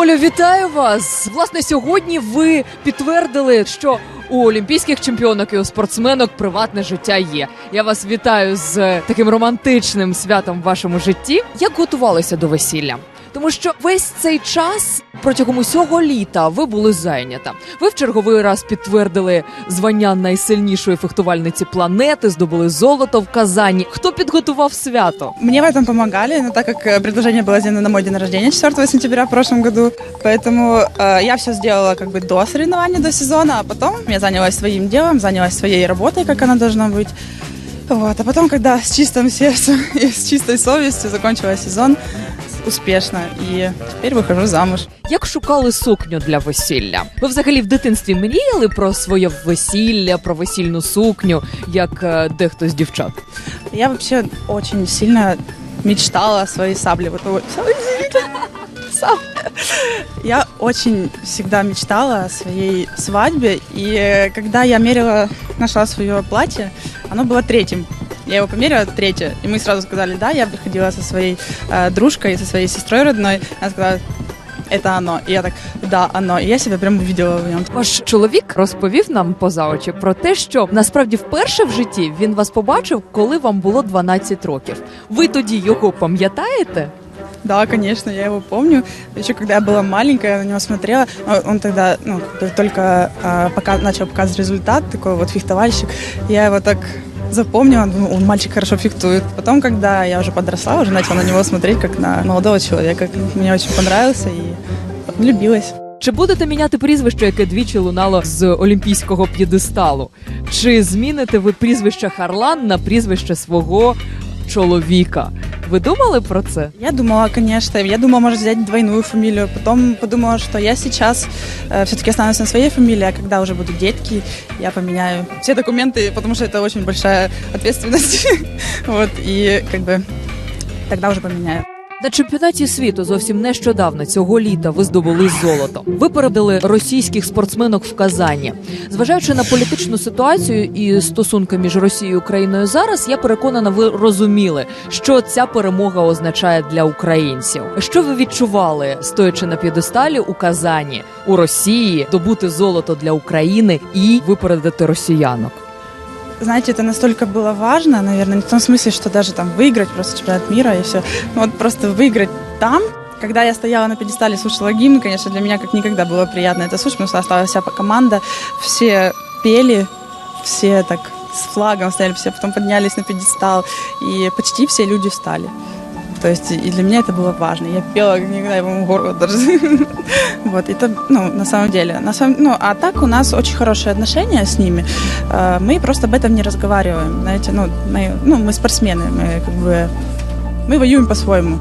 Оля, вітаю вас! Власне, сьогодні ви підтвердили, що у олімпійських чемпіонок і у спортсменок приватне життя є. Я вас вітаю з таким романтичним святом в вашому житті. Як готувалися до весілля? Тому що весь цей час протягом усього літа ви були зайнята. Ви в черговий раз підтвердили звання найсильнішої фехтувальниці планети, здобули золото в Казані. Хто підготував свято? Мне в этом помогали, но так как э, предложение было сделано на мой день рождения 4 сентября в прошлом году, поэтому э, я все сделала как бы до соревнования, до сезона, а потом я занялась своим делом, занялась своей работой, как она должна быть. Вот. А потом, когда с чистым сердцем и с чистой совестью закончила сезон успешно, и теперь выхожу замуж. Як шукали сукню для весілля? Ви взагалі в дитинстві мріяли про своє весілля, про весільну сукню, як е, дехто з дівчат? Я вообще очень сильно мечтала о своей сабле. Вот, ой, ой, извините. Сабля. Я очень всегда мечтала о своей свадьбе, и э, когда я мерила, нашла свое платье, оно было третьим. Я его померила третье, и мы сразу сказали, да, я приходила со своей э, дружкой, со своей сестрой родной, она сказала, это оно. И я так, да, оно. И я себя прям увидела в нем. Ваш чоловік розповів нам поза очі про те, що насправді вперше в житті він вас побачив, коли вам було 12 років. Ви тоді його пам'ятаєте? Да, конечно, я его помню. Еще когда я была маленькая, я на него смотрела. Он- Он тогда ну, как бы только а, пока, начал показывать результат, такой вот фехтовальщик. Я его так запомнила, думаю, он мальчик хорошо фиктует. Потом, когда я уже подросла, уже начала на него смотреть как на молодого человека. Мне очень понравился и влюбилась. Чи будете міняти прізвище, яке двічі лунало з олімпійського п'єдесталу? Чи зміните ви прізвище Харлан на прізвище свого чоловіка? Ви думали про це? Я думала, конечно, я думала, может, взять двойную фамилию. Потом подумала, что я сейчас все-таки останусь на своей фамилии, а когда уже будут детки, я поменяю все документы, потому что это очень большая ответственность. Вот, и как бы тогда уже поменяю. На чемпіонаті світу зовсім нещодавно цього літа ви здобули золото. Ви передали російських спортсменок в Казані. Зважаючи на політичну ситуацію і стосунки між Росією і Україною зараз, я переконана, ви розуміли, що ця перемога означає для українців. Що ви відчували, стоячи на п'єдесталі у Казані у Росії, добути золото для України і випередити росіянок? Знаете, это настолько было важно, наверное, не в том смысле, что даже там выиграть просто чемпионат мира и все. Ну, вот просто выиграть там, когда я стояла на пьедестале, слушала гимн, конечно, для меня как никогда было приятно это слушать, потому что осталась вся команда, все пели, все так с флагом стояли, все потом поднялись на пьедестал, и почти все люди встали. То есть и для меня это было важно. Я пела как никогда, я, по-моему, горло даже. Вот, это, ну, на самом деле. На самом, ну, а так у нас очень хорошие отношения с ними. Э, Мы просто об этом не разговариваем. Знаете, ну, мы, ну, мы спортсмены, мы как бы, мы воюем по-своему.